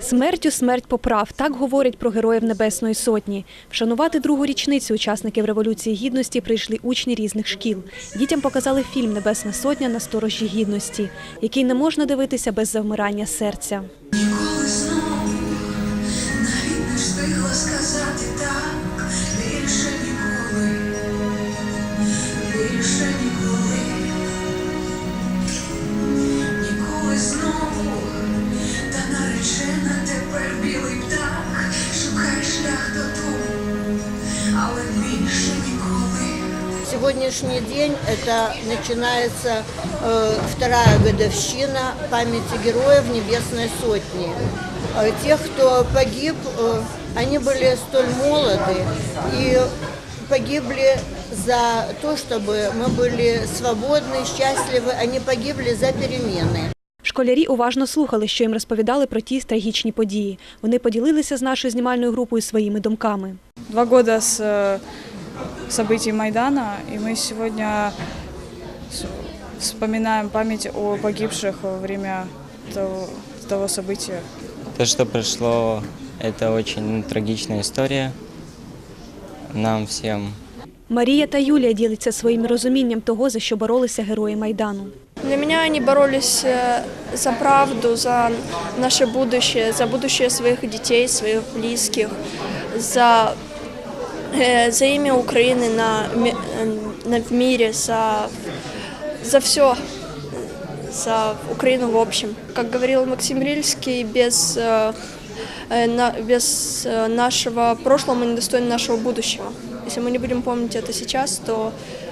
Смертю смерть поправ. Так говорять про героїв Небесної Сотні. Вшанувати другу річницю учасників Революції Гідності прийшли учні різних шкіл. Дітям показали фільм Небесна Сотня на сторожі гідності, який не можна дивитися без завмирання серця. Сегодняшний день это начинается э, вторая годовщина памяти героев Небесной Сотни. Э, тех, кто погиб, э, они были столь молоды и погибли за то, чтобы мы были свободны, счастливы. Они погибли за перемены. Школярі уважно слухали, що їм розповідали про ті трагічні події. Вони поділилися з нашою знімальною групою своїми думками. Два года с э, событий Майдана, и мы сегодня с- вспоминаем память о погибших во время того, того события. То, что прошло, это очень трагичная история. Нам всем Марія та Юлія діляться своїм розумінням того, за що боролися герої Майдану. Для меня они боролись э, за правду, за наше будущее, за будущее своих детей, своих близких, за, э, за имя Украины на, ми- э, на, в мире, за, за все, за Украину в общем. Как говорил Максим Рильский, без, э, э, на- без э, нашего прошлого мы не достойны нашего будущего. Если мы не будем помнить это сейчас, то э,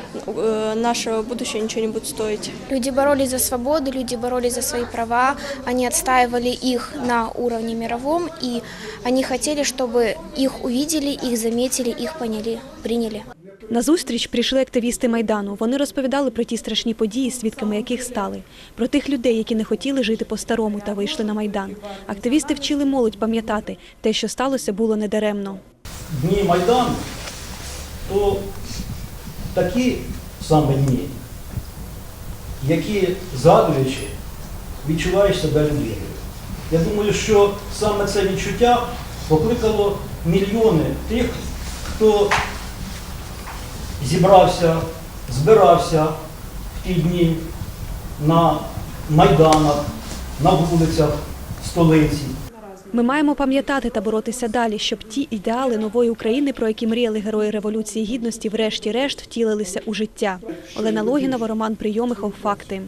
наше будущее ничего не будет стоить. Люди боролись за свободу, люди боролись за свои права, они отстаивали их на уровне мировом, и они хотели, чтобы их увидели, их заметили, их поняли, приняли. На зустріч прийшли активісти Майдану. Вони розповідали про ті страшні події, свідками яких стали, про тих людей, які не хотіли жити по-старому та вийшли на Майдан. Активісти вчили молодь пам'ятати, те, що сталося, було недаремно. дні Майдану, то такі саме дні, які згадуючи, відчуваєш себе людиною. Я думаю, що саме це відчуття покликало мільйони тих, хто зібрався, збирався в ті дні на майданах, на вулицях столиці. Ми маємо пам'ятати та боротися далі, щоб ті ідеали нової України, про які мріяли герої Революції Гідності, врешті-решт втілилися у життя. Олена Логінова, Роман Прийомихов. Факти.